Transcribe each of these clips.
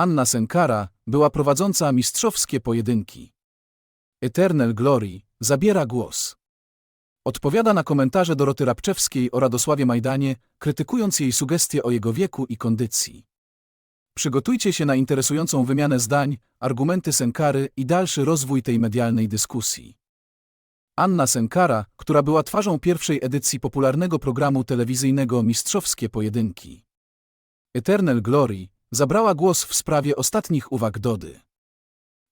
Anna Senkara była prowadząca mistrzowskie pojedynki. Eternal Glory zabiera głos. Odpowiada na komentarze Doroty Rabczewskiej o Radosławie Majdanie, krytykując jej sugestie o jego wieku i kondycji. Przygotujcie się na interesującą wymianę zdań, argumenty Senkary i dalszy rozwój tej medialnej dyskusji. Anna Senkara, która była twarzą pierwszej edycji popularnego programu telewizyjnego Mistrzowskie Pojedynki. Eternal Glory zabrała głos w sprawie ostatnich uwag Dody.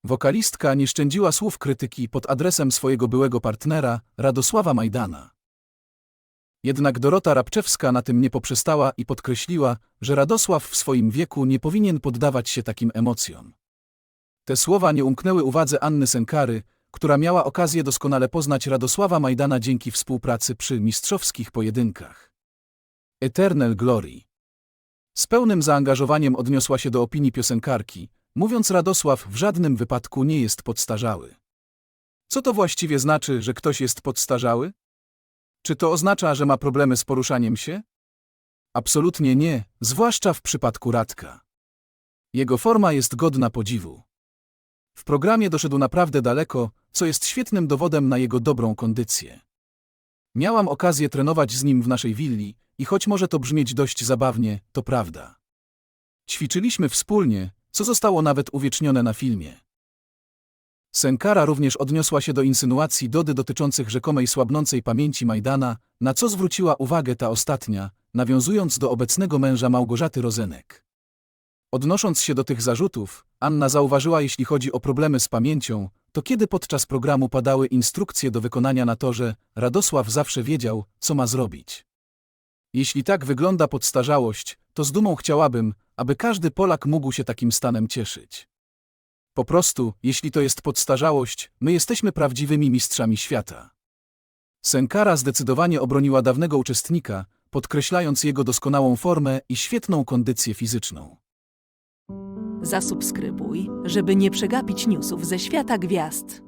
Wokalistka nie szczędziła słów krytyki pod adresem swojego byłego partnera, Radosława Majdana. Jednak Dorota Rabczewska na tym nie poprzestała i podkreśliła, że Radosław w swoim wieku nie powinien poddawać się takim emocjom. Te słowa nie umknęły uwadze Anny Senkary, która miała okazję doskonale poznać Radosława Majdana dzięki współpracy przy mistrzowskich pojedynkach. Eternal Glory Z pełnym zaangażowaniem odniosła się do opinii piosenkarki, mówiąc Radosław w żadnym wypadku nie jest podstarzały. Co to właściwie znaczy, że ktoś jest podstarzały? Czy to oznacza, że ma problemy z poruszaniem się? Absolutnie nie, zwłaszcza w przypadku Radka. Jego forma jest godna podziwu. W programie doszedł naprawdę daleko, co jest świetnym dowodem na jego dobrą kondycję. Miałam okazję trenować z nim w naszej willi i choć może to brzmieć dość zabawnie, to prawda. Ćwiczyliśmy wspólnie, co zostało nawet uwiecznione na filmie. Senkara również odniosła się do insynuacji Dody dotyczących rzekomej słabnącej pamięci Majdana, na co zwróciła uwagę ta ostatnia, nawiązując do obecnego męża Małgorzaty Rozenek. Odnosząc się do tych zarzutów, Anna zauważyła, jeśli chodzi o problemy z pamięcią, to kiedy podczas programu padały instrukcje do wykonania na torze, Radosław zawsze wiedział, co ma zrobić. Jeśli tak wygląda podstarzałość, to z dumą chciałabym, aby każdy Polak mógł się takim stanem cieszyć. Po prostu, jeśli to jest podstarzałość, my jesteśmy prawdziwymi mistrzami świata. Senkara zdecydowanie obroniła dawnego uczestnika, podkreślając jego doskonałą formę i świetną kondycję fizyczną. Zasubskrybuj, żeby nie przegapić newsów ze świata gwiazd.